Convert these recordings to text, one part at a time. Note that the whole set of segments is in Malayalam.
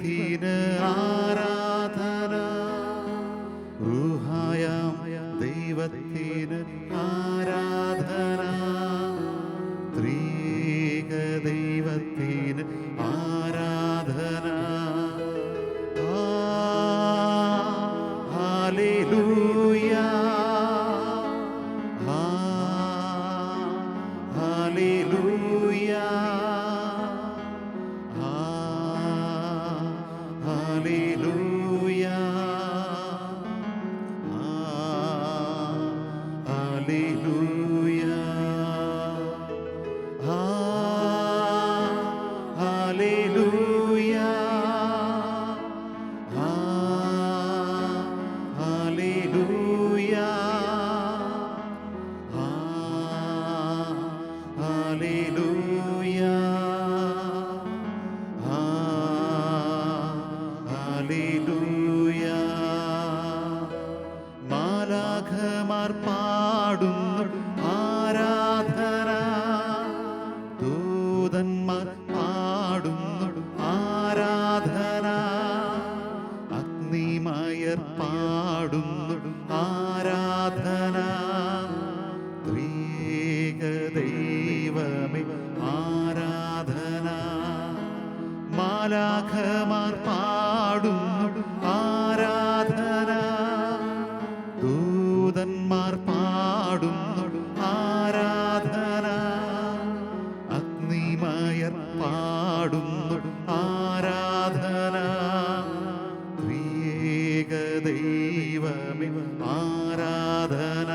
ദൈവത്തിന് ആരാധന. ഊഹായ ദൈവത്തിന് ആരാധന. Hallelujah. ദൈവമേ ആരാധന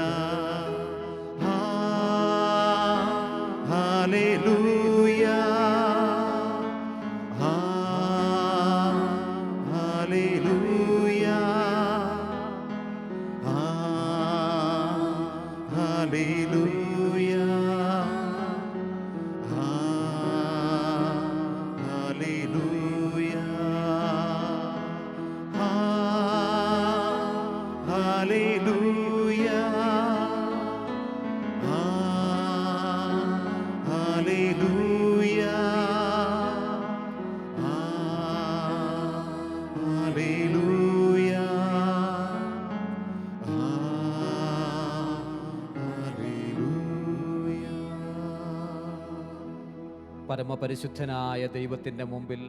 പരമപരിശുദ്ധനായ ദൈവത്തിന്റെ മുമ്പിൽ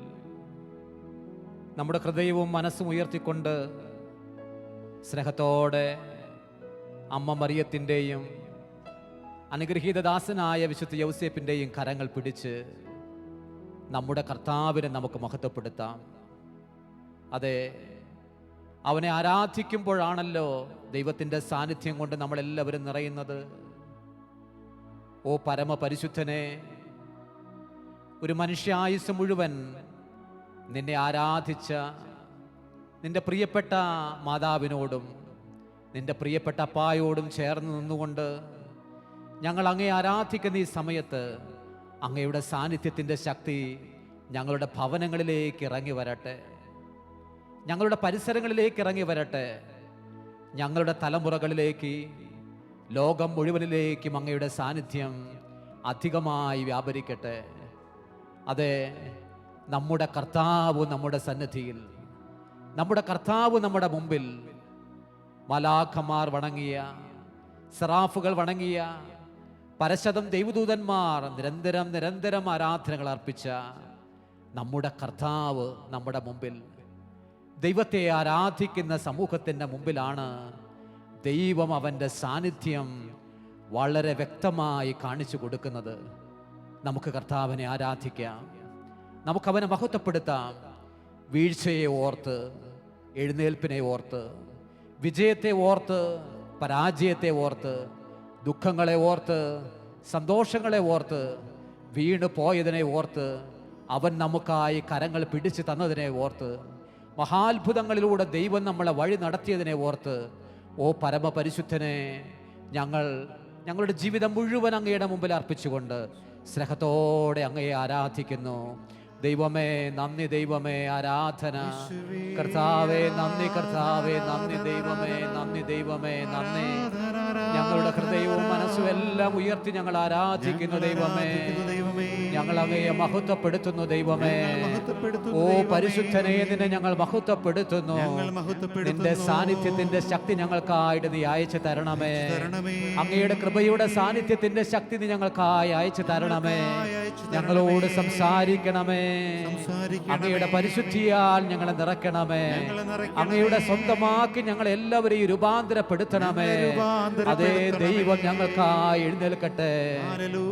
നമ്മുടെ ഹൃദയവും മനസ്സും ഉയർത്തിക്കൊണ്ട് സ്നേഹത്തോടെ അമ്മ മറിയത്തിന്റെയും അനുഗ്രഹീത ദാസനായ വിശുദ്ധ യൗസേപ്പിന്റെയും കരങ്ങൾ പിടിച്ച് നമ്മുടെ കർത്താവിനെ നമുക്ക് മഹത്വപ്പെടുത്താം. അതെ അവനെ ആരാധിക്കുമ്പോഴാണല്ലോ ദൈവത്തിന്റെ സാന്നിധ്യം കൊണ്ട് നമ്മളെല്ലാവരും നിറയുന്നത്. ഓ പരമപരിശുദ്ധനെ ഒരു മനുഷ്യായുസ് മുഴുവൻ നിന്നെ ആരാധിച്ച നിന്റെ പ്രിയപ്പെട്ട മാതാവിനോടും നിന്റെ പ്രിയപ്പെട്ട അപ്പായോടും ചേർന്ന് നിന്നുകൊണ്ട് ഞങ്ങൾ അങ്ങേ ആരാധിക്കുന്ന ഈ സമയത്ത് അങ്ങയുടെ സാന്നിധ്യത്തിന്റെ ശക്തി ഞങ്ങളുടെ ഭവനങ്ങളിലേക്ക് ഇറങ്ങി വരട്ടെ. ഞങ്ങളുടെ പരിസരങ്ങളിലേക്ക് ഇറങ്ങി വരട്ടെ. ഞങ്ങളുടെ തലമുറകളിലേക്ക് ലോകം മുഴുവനിലേക്കും അങ്ങയുടെ സാന്നിധ്യം അധികമായി വ്യാപരിക്കട്ടെ. അതെ നമ്മുടെ കർത്താവ് നമ്മുടെ സന്നിധിയിൽ നമ്മുടെ കർത്താവ് നമ്മുടെ മുമ്പിൽ മലാഖമാർ വണങ്ങിയ സറാഫുകൾ വണങ്ങിയ പരശതം ദൈവദൂതന്മാർ നിരന്തരം നിരന്തരം ആരാധനകൾ അർപ്പിച്ച നമ്മുടെ കർത്താവ് നമ്മുടെ മുമ്പിൽ ദൈവത്തെ ആരാധിക്കുന്ന സമൂഹത്തിന്റെ മുമ്പിലാണ് ദൈവം അവന്റെ സാന്നിധ്യം വളരെ വ്യക്തമായി കാണിച്ചു കൊടുക്കുന്നത്. നമുക്ക് കർത്താവിനെ ആരാധിക്കാം. നമുക്ക് അവനെ മഹത്വപ്പെടുത്താം. വീഴ്ചയെ ഓർത്ത് എഴുന്നേൽപ്പിനെ ഓർത്ത് വിജയത്തെ ഓർത്ത് പരാജയത്തെ ഓർത്ത് ദുഃഖങ്ങളെ ഓർത്ത് സന്തോഷങ്ങളെ ഓർത്ത് വീണ് പോയതിനെ ഓർത്ത് അവൻ നമുക്കായി കരങ്ങൾ പിടിച്ചു തന്നതിനെ ഓർത്ത് മഹാത്ഭുതങ്ങളിലൂടെ ദൈവം നമ്മളെ വഴി നടത്തിയതിനെ ഓർത്ത് ഓ പരമപരിശുദ്ധനെ ഞങ്ങൾ ഞങ്ങളുടെ ജീവിതം മുഴുവൻ അങ്ങയുടെ മുമ്പിൽ അർപ്പിച്ചുകൊണ്ട് സ്നേഹത്തോടെ അങ്ങയെ ആരാധിക്കുന്നു. ദൈവമേ നന്ദി ദൈവമേ ആരാധന. കർത്താവേ നന്ദി കർത്താവേ നന്ദി ദൈവമേ നന്ദി ദൈവമേ നന്ദി. ഞങ്ങളുടെ ഹൃദയവും മനസ്സും എല്ലാം ഉയർത്തി ഞങ്ങൾ ആരാധിക്കുന്നു ദൈവമേ. ദൈവമേ. ഞങ്ങൾ അങ്ങയെ മഹത്വപ്പെടുത്തുന്നു ദൈവമേ. ഓ പരിശുദ്ധനെ നിന്നെ ഞങ്ങൾ മഹത്വപ്പെടുത്തുന്നു. നിന്റെ സാന്നിധ്യത്തിന്റെ ശക്തി ഞങ്ങൾക്കായിട്ട് നീ അയച്ചു തരണമേ. അങ്ങയുടെ കൃപയുടെ സാന്നിധ്യത്തിന്റെ ശക്തി നീ ഞങ്ങൾക്കായി അയച്ചു തരണമേ. ഞങ്ങളോട് സംസാരിക്കണമേ. അങ്ങയുടെ പരിശുദ്ധിയാൽ ഞങ്ങളെ നിറയ്ക്കണമേ. അങ്ങയുടെ സ്വന്തമാക്കി ഞങ്ങൾ എല്ലാവരെയും രൂപാന്തരപ്പെടുത്തണമേ. അതേ ദൈവം ഞങ്ങൾക്കായി എഴുന്നേൽക്കട്ടെ.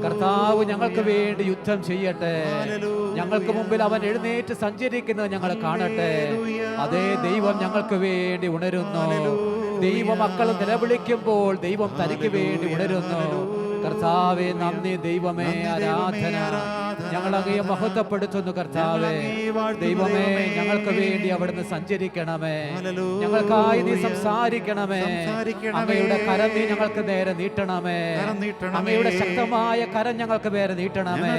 കർത്താവ് ഞങ്ങൾക്ക് വേണ്ടി യുദ്ധം ചെയ്യട്ടെ. ഹല്ലേലൂയ. ഞങ്ങൾക്ക് മുമ്പിൽ അവൻ എഴുന്നേറ്റ് സഞ്ചരിക്കുന്നത് ഞങ്ങൾ കാണട്ടെ. അതേ ദൈവം ഞങ്ങൾക്ക് വേണ്ടി ഉണരുന്നു. ദൈവ മക്കൾ നിലവിളിക്കുമ്പോൾ ദൈവം തനിക്ക് വേണ്ടി ഉണരുന്നു. കർത്താവേ നന്ദി ദൈവമേ, ആരാധന. ഞങ്ങൾ അങ്ങയെ മഹത്വപ്പെടുത്തുന്നു കർത്താവെ ദൈവമേ. ഞങ്ങൾക്ക് വേണ്ടി അവിടുന്ന് സഞ്ചരിക്കണമേ. ഞങ്ങൾക്കായി നീ സംസാരിക്കണമേ അമ്മയുടെ അങ്ങയുടെ കരം നീ ഞങ്ങൾക്ക് നേരെ നീട്ടണമേ. അങ്ങയുടെ ശക്തമായ കരം ഞങ്ങൾക്ക് നേരെ നീട്ടണമേ.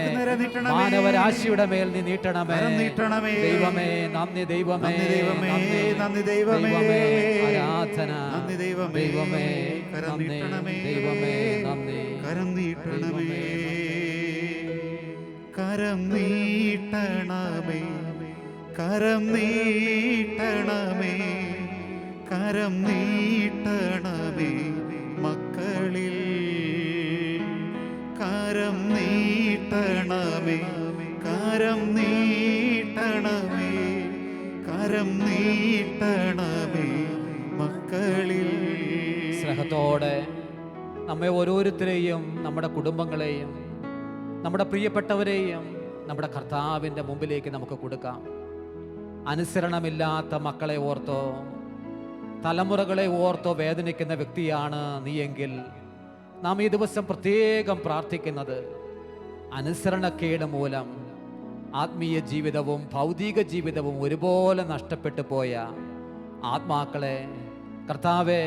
മാനവരാശിയുടെ മേൽ നീ നീട്ടണമേ. ദൈവമേ നന്ദി ദൈവമേ നന്ദി ദൈവമേ, നന്ദി ദൈവമേ. ദൈവമേ ആരാധന ദൈവമേ. ദൈവമേ നന്ദി ദൈവമേ നന്ദി കരം നീട്ടണമേ. കരം നീട്ടണമേ കരം നീട്ടണമേ കരം നീട്ടണമേ മക്കളിൽ. കരം നീട്ടണമേ കരം നീട്ടണമേ കരം നീട്ടണമേ മക്കളിൽ. സ്നേഹത്തോടെ നമ്മെ ഓരോരുത്തരെയും നമ്മുടെ കുടുംബങ്ങളെയും നമ്മുടെ പ്രിയപ്പെട്ടവരെയും നമ്മുടെ കർത്താവിന്റെ മുമ്പിലേക്ക് നമുക്ക് കൊടുക്കാം. അനുസരണമില്ലാത്ത മക്കളെ ഓർത്തോ തലമുറകളെ ഓർത്തോ വേദനിക്കുന്ന വ്യക്തിയാണ് നീയെങ്കിൽ നാം ഈ ദിവസം പ്രത്യേകം പ്രാർത്ഥിക്കുന്നത് അനുസരണക്കേട് മൂലം ആത്മീയ ജീവിതവും ഭൗതിക ജീവിതവും ഒരുപോലെ നഷ്ടപ്പെട്ടു പോയ ആത്മാക്കളെ കർത്താവെ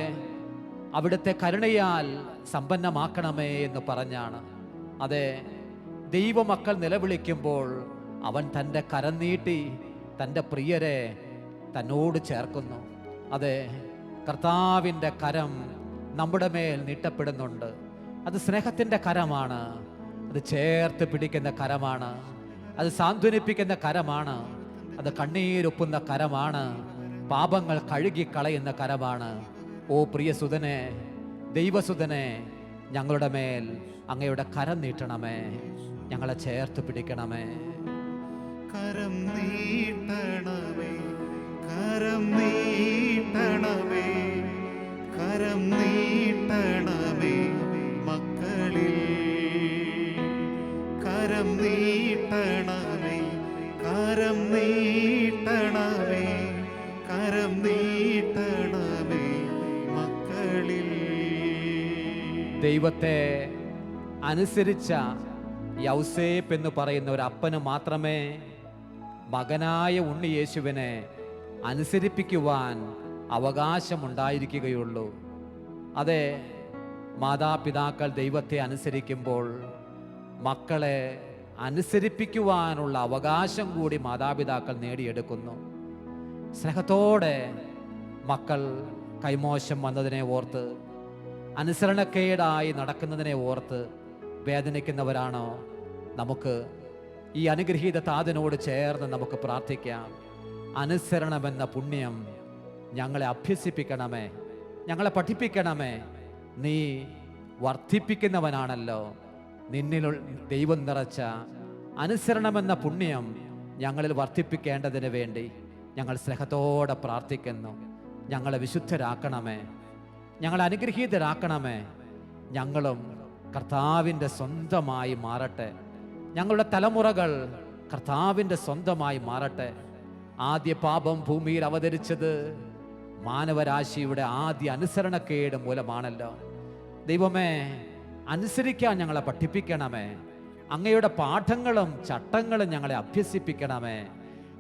അവിടുത്തെ കരുണയാൽ സമ്പന്നമാക്കണമേ എന്ന് പറഞ്ഞാണ്. അതെ ദൈവമക്കൾ നിലവിളിക്കുമ്പോൾ അവൻ തന്റെ കരം നീട്ടി തന്റെ പ്രിയരെ തന്നോട് ചേർക്കുന്നു. അതെ കർത്താവിന്റെ കരം നമ്മുടെ മേൽ നീട്ടപ്പെടുന്നുണ്ട്. അത് സ്നേഹത്തിന്റെ കരമാണ്. അത് ചേർത്ത് പിടിക്കുന്ന കരമാണ്. അത് സാന്ത്വനിപ്പിക്കുന്ന കരമാണ്. അത് കണ്ണീരൊപ്പുന്ന കരമാണ്. പാപങ്ങൾ കഴുകി കളയുന്ന കരമാണ്. ഓ പ്രിയ സുതനെ ദൈവസുതനെ ഞങ്ങളുടെ മേൽ അങ്ങയുടെ കരം നീട്ടണമേ. ഞങ്ങളെ ചേർത്ത് പിടിക്കണമേ. കരം നീട്ടണമേ കരം നീട്ടണമേ കരം നീട്ടണമേ മക്കളിൽ. കരം നീട്ടണമേ കരം നീട്ടണമേ കരം നീട്ടണമേ മക്കളിൽ. ദൈവത്തെ അനുസരിച്ച യൗസേപ്പ് എന്ന് പറയുന്ന ഒരു അപ്പന് മാത്രമേ മകനായ ഉണ്ണി യേശുവിനെ അനുസരിപ്പിക്കുവാൻ അവകാശമുണ്ടായിരിക്കുകയുള്ളൂ. അതെ മാതാപിതാക്കൾ ദൈവത്തെ അനുസരിക്കുമ്പോൾ മക്കളെ അനുസരിപ്പിക്കുവാനുള്ള അവകാശം കൂടി മാതാപിതാക്കൾ നേടിയെടുക്കുന്നു. സ്നേഹത്തോടെ മക്കൾ കൈമോശം വന്നതിനെ ഓർത്ത് അനുസരണക്കേടായി നടക്കുന്നതിനെ ഓർത്ത് വേദനിക്കുന്നവരാണോ? നമുക്ക് ഈ അനുഗ്രഹീത താതനോട് ചേർന്ന് നമുക്ക് പ്രാർത്ഥിക്കാം. അനുസരണമെന്ന പുണ്യം ഞങ്ങളെ അഭ്യസിപ്പിക്കണമേ. ഞങ്ങളെ പഠിപ്പിക്കണമേ. നീ വർദ്ധിപ്പിക്കുന്നവനാണല്ലോ. നിന്നിൽ ദൈവം നിറച്ച അനുസരണമെന്ന പുണ്യം ഞങ്ങളിൽ വർദ്ധിപ്പിക്കേണ്ടതിന് വേണ്ടി ഞങ്ങൾ സ്നേഹത്തോടെ പ്രാർത്ഥിക്കുന്നു. ഞങ്ങളെ വിശുദ്ധരാക്കണമേ. ഞങ്ങളെ അനുഗ്രഹീതരാക്കണമേ. ഞങ്ങളും കർത്താവിന്റെ സ്വന്തമായി മാറട്ടെ. ഞങ്ങളുടെ തലമുറകൾ കർത്താവിന്റെ സ്വന്തമായി മാറട്ടെ. ആദ്യ പാപം ഭൂമിയിൽ അവതരിച്ചത് മാനവരാശിയുടെ ആദ്യ അനുസരണക്കേട് മൂലമാണല്ലോ. ദൈവമേ അനുസരിക്കാൻ ഞങ്ങളെ പഠിപ്പിക്കണമേ. അങ്ങയുടെ പാഠങ്ങളും ചട്ടങ്ങളും ഞങ്ങളെ അഭ്യസിപ്പിക്കണമേ.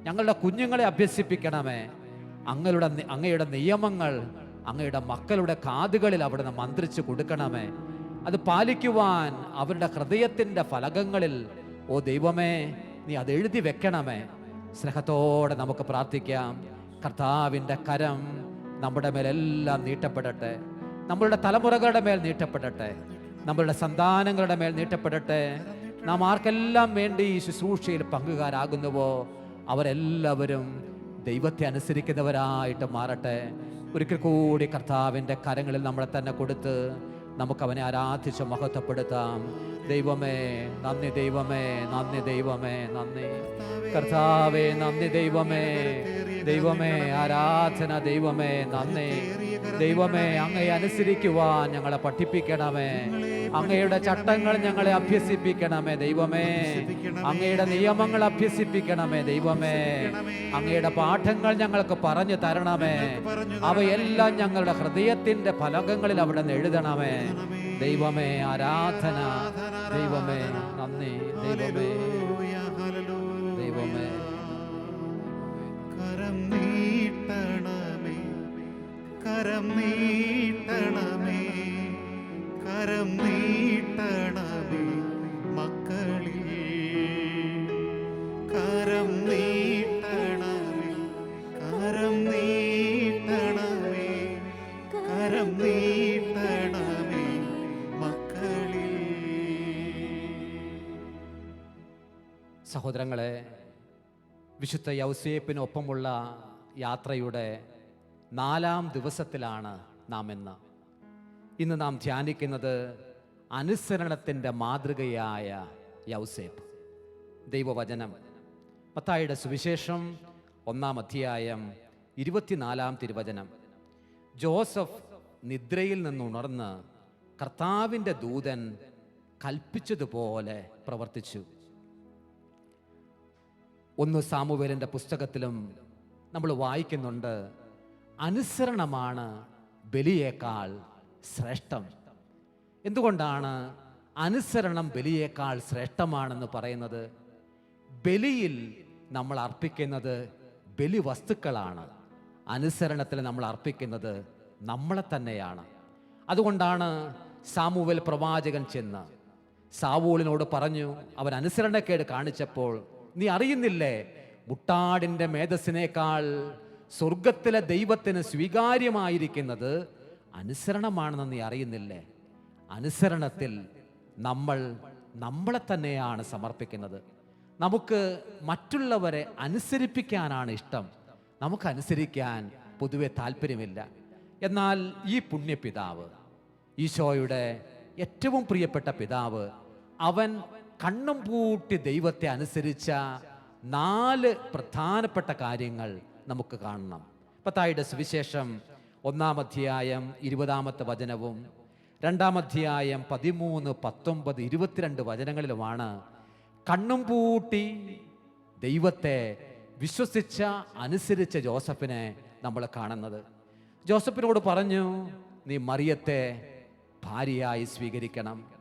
ഞങ്ങളുടെ കുഞ്ഞുങ്ങളെ അഭ്യസിപ്പിക്കണമേ. അങ്ങയുടെ അങ്ങയുടെ നിയമങ്ങൾ അങ്ങയുടെ മക്കളുടെ കാതുകളിൽ അവിടുന്ന് മന്ത്രിച്ചു കൊടുക്കണമേ. അത് പാലിക്കുവാൻ അവരുടെ ഹൃദയത്തിന്റെ ഫലകങ്ങളിൽ ഓ ദൈവമേ നീ അത് എഴുതി വെക്കണമേ. സ്നേഹത്തോടെ നമുക്ക് പ്രാർത്ഥിക്കാം. കർത്താവിന്റെ കരം നമ്മുടെ മേലെല്ലാം നീട്ടപ്പെടട്ടെ. നമ്മളുടെ തലമുറകളുടെ മേൽ നീട്ടപ്പെടട്ടെ. നമ്മളുടെ സന്താനങ്ങളുടെ മേൽ നീട്ടപ്പെടട്ടെ. നാം ആർക്കെല്ലാം വേണ്ടി ഈ ശുശ്രൂഷയിൽ പങ്കുകാരാകുന്നുവോ അവരെല്ലാവരും ദൈവത്തെ അനുസരിക്കുന്നവരായിട്ട് മാറട്ടെ. ഒരിക്കൽ കൂടി കർത്താവിന്റെ കരങ്ങളിൽ നമ്മളെ തന്നെ കൊടുത്ത് നമുക്ക് അവനെ ആരാധിച്ച് മഹത്വപ്പെടുത്താം. ദൈവമേ നന്ദി ദൈവമേ നന്ദി ദൈവമേ നന്ദി. കർത്താവേ നന്ദി ദൈവമേ. ദൈവമേ ആരാധന ദൈവമേ നന്ദി. ദൈവമേ അങ്ങയെ അനുസരിക്കുവാൻ ഞങ്ങളെ പഠിപ്പിക്കണമേ. അങ്ങയുടെ ചട്ടങ്ങൾ ഞങ്ങളെ അഭ്യസിപ്പിക്കണമേ ദൈവമേ. അങ്ങയുടെ നിയമങ്ങൾ അഭ്യസിപ്പിക്കണമേ ദൈവമേ. അങ്ങയുടെ പാഠങ്ങൾ ഞങ്ങൾക്ക് പറഞ്ഞു തരണമേ. അവയെല്ലാം ഞങ്ങളുടെ ഹൃദയത്തിന്റെ ഫലകങ്ങളിൽ അവിടെ നിന്ന് എഴുതണമേ. ദൈവമേ ആരാധന. ദൈവമേ നന്ദി. ദൈവമേ. കരം നീട്ടണമേ കരം നീട്ടണമേ കരം നീട്ടണമേ മക്കളിൽ. കരം നീട്ടണമേ കരം നീട്ടണമേ കരം നീട്ടണമേ മക്കളിൽ. സഹോദരങ്ങളെ വിശുദ്ധ യൗസേപ്പിനൊപ്പമുള്ള യാത്രയുടെ നാലാം ദിവസത്തിലാണ് നാം ഇന്ന്. ഇന്ന് നാം ധ്യാനിക്കുന്നത് അനുസരണത്തിന്റെ മാതൃകയായ യൗസേപ്പ്. ദൈവവചനം. മത്തായിയുടെ സുവിശേഷം ഒന്നാം അധ്യായം ഇരുപത്തിനാലാം തിരുവചനം. ജോസഫ് നിദ്രയിൽ നിന്നുണർന്ന് കർത്താവിന്റെ ദൂതൻ കൽപ്പിച്ചതുപോലെ പ്രവർത്തിച്ചു. ഒന്ന് സാമുവേലിന്റെ പുസ്തകത്തിലും നമ്മൾ വായിക്കുന്നുണ്ട് അനുസരണമാണ് ബലിയേക്കാൾ ശ്രേഷ്ഠം. എന്തുകൊണ്ടാണ് അനുസരണം ബലിയേക്കാൾ ശ്രേഷ്ഠമാണെന്ന് പറയുന്നത്? ബലിയിൽ നമ്മൾ അർപ്പിക്കുന്നത് ബലി വസ്തുക്കളാണ് അനുസരണത്തിൽ നമ്മൾ അർപ്പിക്കുന്നത് നമ്മളെ തന്നെയാണ്. അതുകൊണ്ടാണ് സാമുവൽ പ്രവാചകൻ ചെന്ന് സാവൂളിനോട് പറഞ്ഞു അവൻ അനുസരണക്കേട് കാണിച്ചപ്പോൾ നീ അറിയുന്നില്ലേ? മുട്ടാടിന്റെ മേധസ്സിനേക്കാൾ സ്വർഗത്തിലെ ദൈവത്തിന് സ്വീകാര്യമായിരിക്കുന്നത് അനുസരണമാണെന്ന് നീ അറിയുന്നില്ലേ? അനുസരണത്തിൽ നമ്മൾ നമ്മളെ തന്നെയാണ് സമർപ്പിക്കുന്നത്. നമുക്ക് മറ്റുള്ളവരെ അനുസരിപ്പിക്കാനാണ് ഇഷ്ടം. നമുക്ക് അനുസരിക്കാൻ പൊതുവെ താല്പര്യമില്ല. എന്നാൽ ഈ പുണ്യപിതാവ് ഈശോയുടെ ഏറ്റവും പ്രിയപ്പെട്ട പിതാവ് അവൻ കണ്ണും പൂട്ടി ദൈവത്തെ അനുസരിച്ച നാല് പ്രധാനപ്പെട്ട കാര്യങ്ങൾ നമുക്ക് കാണണം. പത്തായുടെ സുവിശേഷം ഒന്നാം അധ്യായം ഇരുപതാമത്തെ വചനവും രണ്ടാം അധ്യായം പതിമൂന്ന് പത്തൊമ്പത് ഇരുപത്തിരണ്ട് വചനങ്ങളിലുമാണ് കണ്ണും പൂട്ടി ദൈവത്തെ വിശ്വസിച്ച അനുസരിച്ച ജോസഫിനെ നമ്മൾ കാണുന്നത്. ജോസഫിനോട് പറഞ്ഞു നീ മറിയത്തെ ഭാര്യയായി സ്വീകരിക്കണം.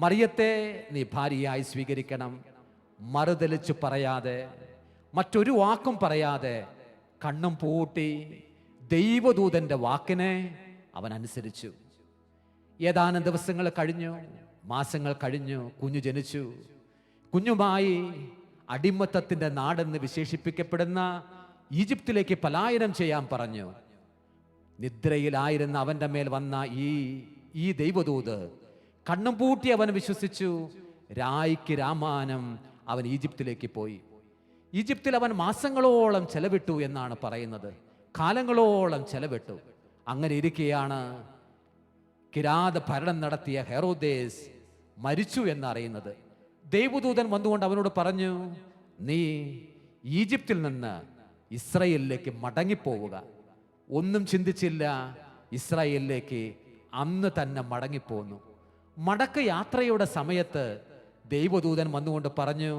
മറിയത്തെ നീ ഭാര്യയായി സ്വീകരിക്കണം. മറുതലിച്ചു പറയാതെ മറ്റൊരു വാക്കും പറയാതെ കണ്ണും പൂട്ടി ദൈവദൂതന്റെ വാക്കിനെ അവൻ അനുസരിച്ചു. ഏതാനും ദിവസങ്ങൾ കഴിഞ്ഞു മാസങ്ങൾ കഴിഞ്ഞു കുഞ്ഞു ജനിച്ചു. കുഞ്ഞുമായി അടിമത്തത്തിന്റെ നാടെന്ന് വിശേഷിപ്പിക്കപ്പെടുന്ന ഈജിപ്തിലേക്ക് പലായനം ചെയ്യാൻ പറഞ്ഞു. നിദ്രയിലായിരുന്ന അവന്റെ മേൽ വന്ന ഈ ഈ ദൈവദൂത് കണ്ണും പൂട്ടി അവൻ വിശ്വസിച്ചു രായ്ക്ക് രാമാനം അവൻ ഈജിപ്തിലേക്ക് പോയി. ഈജിപ്തിൽ അവൻ മാസങ്ങളോളം ചെലവിട്ടു എന്നാണ് പറയുന്നത്. കാലങ്ങളോളം ചെലവിട്ടു. അങ്ങനെ ഇരിക്കെയാണ് കിരാത ഭരണം നടത്തിയ ഹെറോദേസ് മരിച്ചു എന്നറിയുന്നത്. ദൈവദൂതൻ വന്നുകൊണ്ട് അവനോട് പറഞ്ഞു നീ ഈജിപ്തിൽ നിന്ന് ഇസ്രയേലിലേക്ക് മടങ്ങിപ്പോവുക. ഒന്നും ചിന്തിച്ചില്ല ഇസ്രായേലിലേക്ക് അന്ന് തന്നെ മടങ്ങിപ്പോന്നു. മടക്ക യാത്രയുടെ സമയത്ത് ദൈവദൂതൻ വന്നുകൊണ്ട് പറഞ്ഞു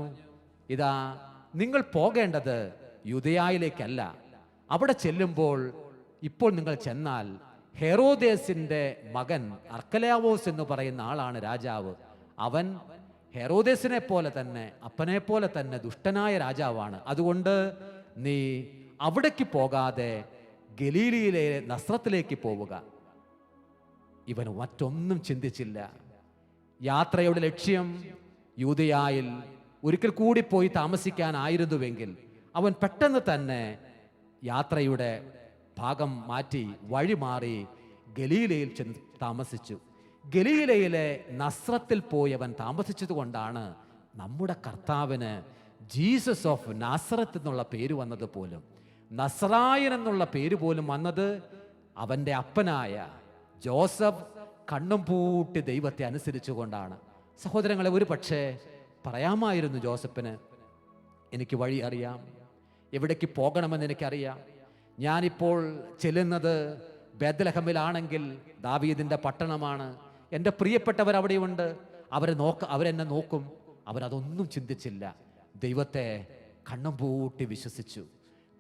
ഇതാ നിങ്ങൾ പോകേണ്ടത് യുദയായിലേക്കല്ല. അവിടെ ചെല്ലുമ്പോൾ ഇപ്പോൾ നിങ്ങൾ ചെന്നാൽ ഹെറോദേസിന്റെ മകൻ അർക്കലാവോസ് എന്ന് പറയുന്ന ആളാണ് രാജാവ്. അവൻ ഹെറോദേസിനെ പോലെ തന്നെ അപ്പനെ പോലെ തന്നെ ദുഷ്ടനായ രാജാവാണ്. അതുകൊണ്ട് നീ അവിടേക്ക് പോകാതെ ഗലീലിയിലെ നസ്രത്തിലേക്ക് പോവുക. ഇവൻ മറ്റൊന്നും ചിന്തിച്ചില്ല. യാത്രയുടെ ലക്ഷ്യം യൂതയായിൽ ഒരിക്കൽ കൂടി പോയി താമസിക്കാനായിരുന്നുവെങ്കിൽ അവൻ പെട്ടെന്ന് തന്നെ യാത്രയുടെ ഭാഗം മാറ്റി വഴി മാറി ഗലീലയിൽ ചെന്ന് താമസിച്ചു. ഗലീലയിലെ നസ്രത്തിൽ പോയി അവൻ താമസിച്ചത് കൊണ്ടാണ് നമ്മുടെ കർത്താവിന് ജീസസ് ഓഫ് നാസറത്ത് എന്നുള്ള പേര് വന്നത് പോലും. നസറായൻ എന്നുള്ള പേര് പോലും വന്നത് അവന്റെ അപ്പനായ ജോസഫ് കണ്ണും പൂട്ടി ദൈവത്തെ അനുസരിച്ചു കൊണ്ടാണ് സഹോദരങ്ങളെ ഒരു പക്ഷേ പറയാമായിരുന്നു ജോസഫിന് എനിക്ക് വഴി അറിയാം. എവിടേക്ക് പോകണമെന്ന് എനിക്കറിയാം. ഞാനിപ്പോൾ ചെല്ലുന്നത് ബേദലഹമിലാണെങ്കിൽ ദാവീദിന്റെ പട്ടണമാണ്. എന്റെ പ്രിയപ്പെട്ടവർ അവിടെയുണ്ട്. അവരെ നോക്ക അവരെന്നെ നോക്കും. അവരതൊന്നും ചിന്തിച്ചില്ല. ദൈവത്തെ കണ്ണും പൂട്ടി വിശ്വസിച്ചു.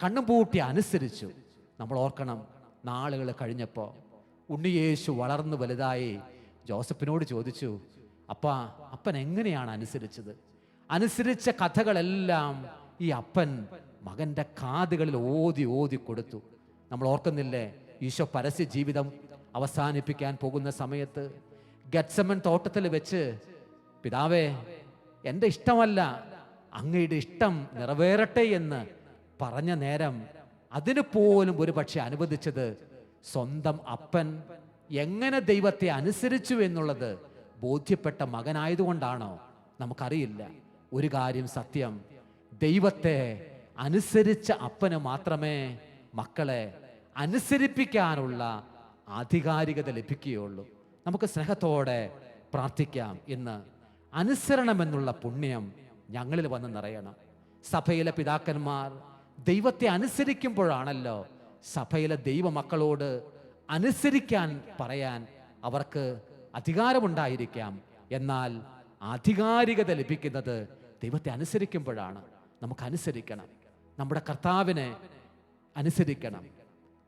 കണ്ണും പൂട്ടി അനുസരിച്ചു. നമ്മൾ ഓർക്കണം നാളുകൾ കഴിഞ്ഞപ്പോൾ ഉണ്ണിയേശു വളർന്നു വലുതായി ജോസഫിനോട് ചോദിച്ചു അപ്പ അപ്പൻ എങ്ങനെയാണ് അനുസരിച്ചത്? അനുസരിച്ച കഥകളെല്ലാം ഈ അപ്പൻ മകന്റെ കാതുകളിൽ ഓതി ഓതി കൊടുത്തു. നമ്മൾ ഓർക്കുന്നില്ലേ ഈശോ പരസ്യ ജീവിതം അവസാനിപ്പിക്കാൻ പോകുന്ന സമയത്ത് ഗറ്റ്സമൻ തോട്ടത്തിൽ വെച്ച് പിതാവേ എന്റെ ഇഷ്ടമല്ല അങ്ങയുടെ ഇഷ്ടം നിറവേറട്ടെ എന്ന് പറഞ്ഞ നേരം അതിനു പോലും ഒരു പക്ഷെ അനുവദിച്ചത് സ്വന്തം അപ്പൻ എങ്ങനെ ദൈവത്തെ അനുസരിച്ചു എന്നുള്ളത് ബോധ്യപ്പെട്ട മകനായതുകൊണ്ടാണോ? നമുക്കറിയില്ല. ഒരു കാര്യം സത്യം. ദൈവത്തെ അനുസരിച്ച അപ്പന് മാത്രമേ മക്കളെ അനുസരിപ്പിക്കാനുള്ള ആധികാരികത ലഭിക്കുകയുള്ളൂ. നമുക്ക് സ്നേഹത്തോടെ പ്രാർത്ഥിക്കാം. ഇന്ന് അനുസരണമെന്നുള്ള പുണ്യം ഞങ്ങളിൽ വന്ന് നിറയണം. സഭയിലെ പിതാക്കന്മാർ ദൈവത്തെ അനുസരിക്കുമ്പോഴാണല്ലോ സഭയിലെ ദൈവമക്കളോട് അനുസരിക്കാൻ പറയാൻ അവർക്ക് അധികാരമുണ്ടായിരിക്കാം. എന്നാൽ ആധികാരികത ലഭിക്കുന്നത് ദൈവത്തെ അനുസരിക്കുമ്പോഴാണ്. നമുക്ക് അനുസരിക്കണം. നമ്മുടെ കർത്താവിനെ അനുസരിക്കണം.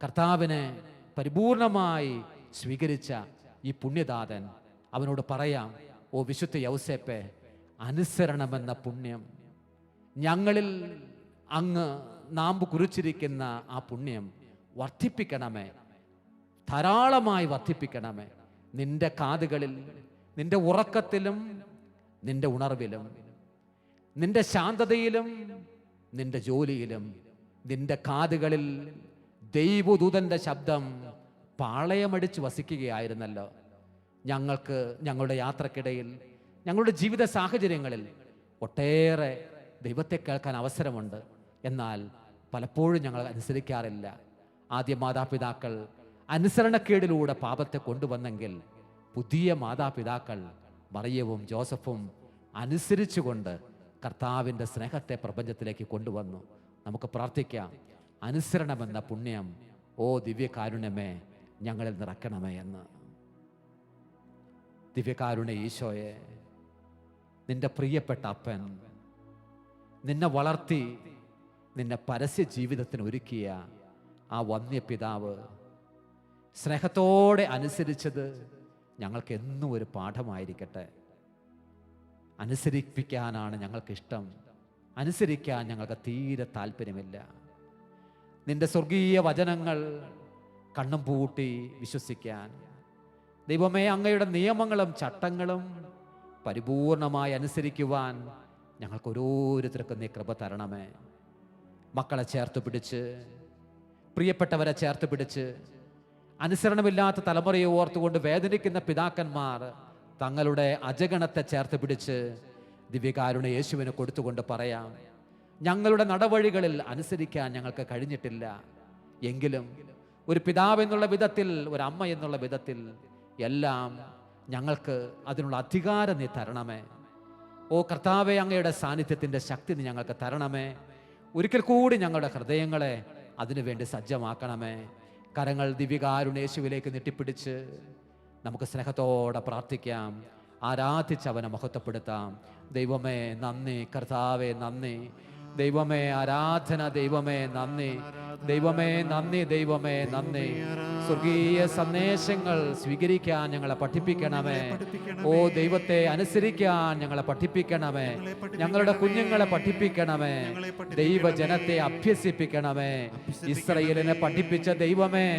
കർത്താവിനെ പരിപൂർണമായി സ്വീകരിച്ച ഈ പുണ്യദാതൻ അവനോട് പറയാം ഓ വിശുദ്ധ യൗസേപ്പെ അനുസരണമെന്ന പുണ്യം. ഞങ്ങളിൽ അങ്ങ് നാമ്പ് കുറിച്ചിരിക്കുന്ന ആ പുണ്യം വർദ്ധിപ്പിക്കണമേ. ധാരാളമായി വർദ്ധിപ്പിക്കണമേ. നിന്റെ കാതുകളിൽ നിന്റെ ഉറക്കത്തിലും നിന്റെ ഉണർവിലും നിന്റെ ശാന്തതയിലും നിന്റെ ജോലിയിലും നിന്റെ കാതുകളിൽ ദൈവദൂതന്റെ ശബ്ദം പാളയമടിച്ച് വസിക്കുകയായിരുന്നല്ലോ. ഞങ്ങൾക്ക് ഞങ്ങളുടെ യാത്രക്കിടയിൽ ഞങ്ങളുടെ ജീവിത സാഹചര്യങ്ങളിൽ ഒട്ടേറെ ദൈവത്തെ കേൾക്കാൻ അവസരമുണ്ട്. എന്നാൽ പലപ്പോഴും ഞങ്ങൾ അനുസരിക്കാറില്ല. ആദ്യ മാതാപിതാക്കൾ അനുസരണക്കേടിലൂടെ പാപത്തെ കൊണ്ടുവന്നെങ്കിൽ പുതിയ മാതാപിതാക്കൾ മറിയവും ജോസഫും അനുസരിച്ചുകൊണ്ട് കർത്താവിന്റെ സ്നേഹത്തെ പ്രപഞ്ചത്തിലേക്ക് കൊണ്ടുവന്നു. നമുക്ക് പ്രാർത്ഥിക്കാം. അനുസരണമെന്ന പുണ്യം ഓ ദിവ്യകാരുണ്യമേ ഞങ്ങളിൽ നിറക്കണമേ എന്ന്. ദിവ്യകാരുണ്യ ഈശോയെ നിന്റെ പ്രിയപ്പെട്ട അപ്പൻ നിന്നെ വളർത്തി നിന്നെ പരസ്യ ജീവിതത്തിന് ഒരുക്കിയ ആ വന്യ പിതാവ് സ്നേഹത്തോടെ അനുസരിച്ചത് ഞങ്ങൾക്ക് എന്നും ഒരു പാഠമായിരിക്കട്ടെ. അനുസരിപ്പിക്കാനാണ് ഞങ്ങൾക്കിഷ്ടം. അനുസരിക്കാൻ ഞങ്ങൾക്ക് തീരെ താല്പര്യമില്ല. നിന്റെ സ്വർഗീയ വചനങ്ങൾ കണ്ണും പൂട്ടി വിശ്വസിക്കാൻ. ദൈവമേ അങ്ങയുടെ നിയമങ്ങളും ചട്ടങ്ങളും പരിപൂർണമായി അനുസരിക്കുവാൻ ഞങ്ങൾക്ക് ഓരോരുത്തർക്കും നീ കൃപ തരണമേ. മക്കളെ ചേർത്ത് പിടിച്ച് പ്രിയപ്പെട്ടവരെ ചേർത്ത് പിടിച്ച് അനുസരണമില്ലാത്ത തലമുറയെ ഓർത്തുകൊണ്ട് വേദനിക്കുന്ന പിതാക്കന്മാർ തങ്ങളുടെ അജഗണത്തെ ചേർത്ത് പിടിച്ച് ദിവ്യകാരുണ യേശുവിന് കൊടുത്തുകൊണ്ട് പറയാം ഞങ്ങളുടെ നടവഴികളിൽ അനുസരിക്കാൻ ഞങ്ങൾക്ക് കഴിഞ്ഞിട്ടില്ല. എങ്കിലും ഒരു പിതാവ് എന്നുള്ള വിധത്തിൽ ഒരു അമ്മ എന്നുള്ള വിധത്തിൽ എല്ലാം ഞങ്ങൾക്ക് അതിനുള്ള അധികാരം നീ തരണമേ. ഓ കർത്താവെ അങ്ങയുടെ സാന്നിധ്യത്തിന്റെ ശക്തി നീ ഞങ്ങൾക്ക് തരണമേ. ഒരിക്കൽ കൂടി ഞങ്ങളുടെ ഹൃദയങ്ങളെ അതിനുവേണ്ടി സജ്ജമാക്കണമേ. കരങ്ങൾ ദിവ്യകാരുണേശുവിലേക്ക് നെട്ടിപ്പിടിച്ച് നമുക്ക് സ്നേഹത്തോടെ പ്രാർത്ഥിക്കാം. ആരാധിച്ച് അവനെ മഹത്വപ്പെടുത്താം. ദൈവമേ നന്ദി കർത്താവേ നന്ദി. ദൈവമേ ആരാധന ദൈവമേ നന്ദി. ദൈവമേ നന്ദി ദൈവമേ നന്ദി. സ്വർഗീയ സന്ദേശങ്ങൾ സ്വീകരിക്കാൻ ഞങ്ങളെ പഠിപ്പിക്കണമേ. ഓ ദൈവത്തെ അനുസരിക്കാൻ ഞങ്ങളെ പഠിപ്പിക്കണമേ. ഞങ്ങളുടെ കുഞ്ഞുങ്ങളെ പഠിപ്പിക്കണമേ. ദൈവജനത്തെ അഭ്യസിപ്പിക്കണമേ. ഇസ്രയേലിനെ പഠിപ്പിച്ച ദൈവമേ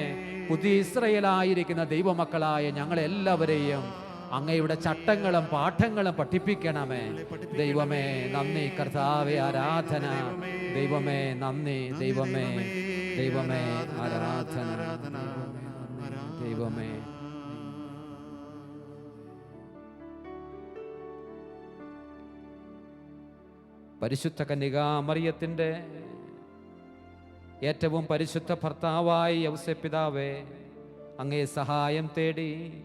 പുതിയ ഇസ്രയേലായിരിക്കുന്ന ദൈവമക്കളായ ഞങ്ങളെല്ലാവരെയും അങ്ങയുടെ ചട്ടങ്ങളും പാഠങ്ങളും പഠിപ്പിക്കണമേ. ദൈവമേ നന്ദി കർത്താവെ ആരാധന. ദൈവമേ നന്ദി ദൈവമേ. ദൈവമേ ആരാധന. ദൈവമേ. പരിശുദ്ധ കന്യകാമറിയത്തിന്റെ ഏറ്റവും പരിശുദ്ധ ഭർത്താവായി യൗസപിതാവേ അങ്ങേ സഹായം തേടി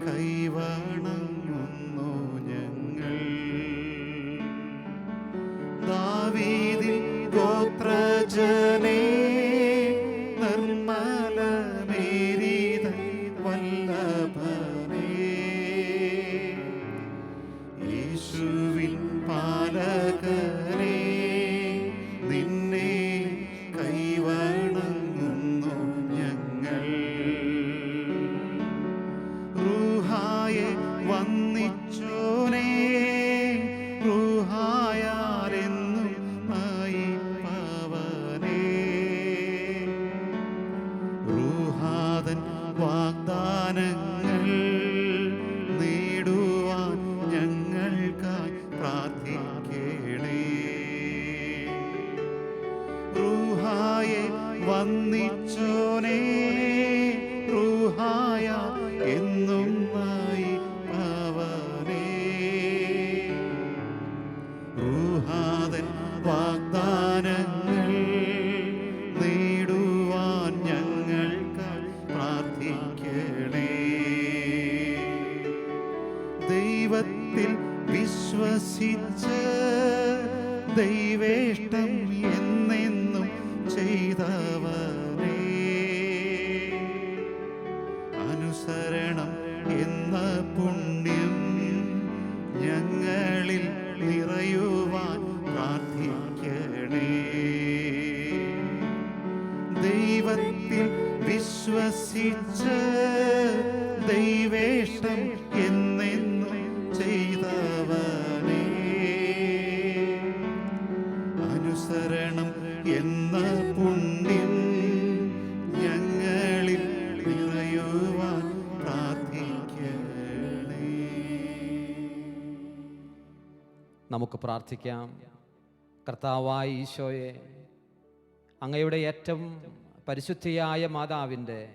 കൈ വന്നിച്ചോനേ റൂഹായ. എന്ന ഞങ്ങളിൽ നിറയുവാൻ നമുക്ക് പ്രാർത്ഥിക്കാം. കർത്താവായ ഈശോയെ അങ്ങയുടെ ഏറ്റവും പരിശുദ്ധിയായ മാതാവിന്റെ